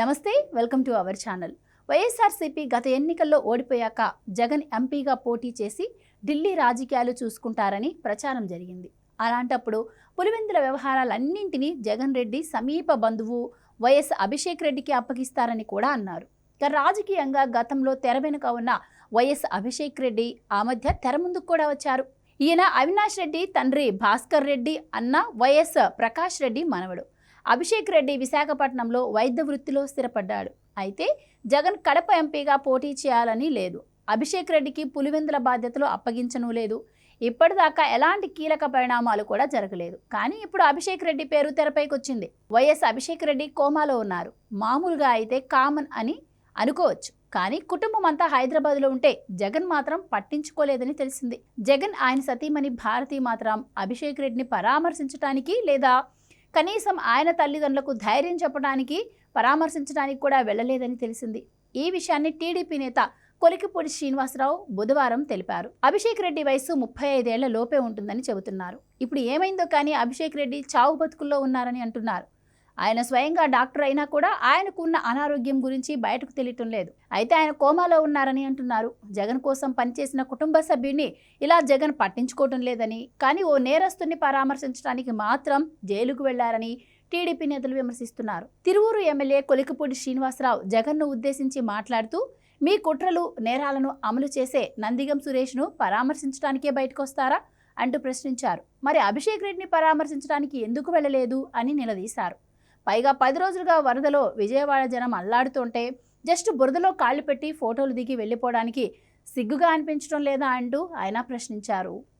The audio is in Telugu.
నమస్తే welcome to our channel. YSRCP గత ఎన్నికల్లో ఓడిపోయాక జగన్ ఎంపీగా పోటీ చేసి ఢిల్లీ రాజకీయాలు చూసుకుంటారని ప్రచారం జరిగింది. అలాంటప్పుడు పులివెందుల వ్యవహారాలన్నింటినీ జగన్ రెడ్డి సమీప బంధువు వైఎస్ అభిషేక్ రెడ్డికి అప్పగిస్తారని కూడా అన్నారు. రాజకీయంగా గతంలో తెర వెనుక ఉన్న వైఎస్ అభిషేక్ రెడ్డి ఆ మధ్య తెర ముందుకు కూడా వచ్చారు. ఈయన అవినాష్ రెడ్డి తండ్రి భాస్కర్ రెడ్డి అన్న వైఎస్ ప్రకాష్ రెడ్డి మనవడు. అభిషేక్ రెడ్డి విశాఖపట్నంలో వైద్య వృత్తిలో స్థిరపడ్డాడు. అయితే జగన్ కడప ఎంపీగా పోటీ చేయాలని లేదు. అభిషేక్ రెడ్డికి పులివెందుల బాధ్యతలు అప్పగించను లేదు. ఇప్పటిదాకా ఎలాంటి కీలక పరిణామాలు కూడా జరగలేదు. కానీ ఇప్పుడు అభిషేక్ రెడ్డి పేరు తెరపైకి వచ్చింది. వైఎస్ అభిషేక్ రెడ్డి కోమాలో ఉన్నారు. మామూలుగా అయితే కామన్ అని అనుకోవచ్చు. కానీ కుటుంబం అంతా హైదరాబాద్లో ఉంటే జగన్ మాత్రం పట్టించుకోలేదని తెలిసింది. జగన్ ఆయన సతీమణి భారతి మాత్రం అభిషేక్ రెడ్డిని పరామర్శించడానికి లేదా కనీసం ఆయన తల్లిదండ్రులకు ధైర్యం చెప్పడానికి పరామర్శించడానికి కూడా వెళ్ళలేదని తెలిసింది. ఈ విషయాన్ని టీడీపీ నేత కొలికిపూడి శ్రీనివాసరావు బుధవారం తెలిపారు. అభిషేక్ రెడ్డి వయసు ముప్పై ఐదేళ్ళ లోపే ఉంటుందని చెబుతున్నారు. ఇప్పుడు ఏమైందో కానీ అభిషేక్ రెడ్డి చావు బతుకుల్లో ఉన్నారని అంటున్నారు. ఆయన స్వయంగా డాక్టర్ అయినా కూడా ఆయనకు ఉన్న అనారోగ్యం గురించి బయటకు తెలియటం లేదు. అయితే ఆయన కోమాలో ఉన్నారని అంటున్నారు. జగన్ కోసం పనిచేసిన కుటుంబ సభ్యుడిని ఇలా జగన్ పట్టించుకోవటం లేదని కానీ ఓ నేరస్తుని పరామర్శించడానికి మాత్రం జైలుకు వెళ్ళారని టీడీపీ నేతలు విమర్శిస్తున్నారు. తిరువూరు ఎమ్మెల్యే కొలికపూడి శ్రీనివాసరావు జగన్ను ఉద్దేశించి మాట్లాడుతూ మీ కుట్రలు నేరాలను అమలు చేసే నందిగం సురేష్ను పరామర్శించడానికే బయటకు వస్తారా అంటూ ప్రశ్నించారు. మరి అభిషేక్ రెడ్డిని పరామర్శించడానికి ఎందుకు వెళ్ళలేదు? అని నిలదీశారు. పైగా పది రోజులుగా వరదలో విజయవాడ జనం అల్లాడుతుంటే జస్ట్ బురదలో కాళ్ళు పెట్టి ఫోటోలు దిగి వెళ్ళిపోవడానికి సిగ్గుగా అనిపించడం లేదా అంటూ ఆయన ప్రశ్నించారు.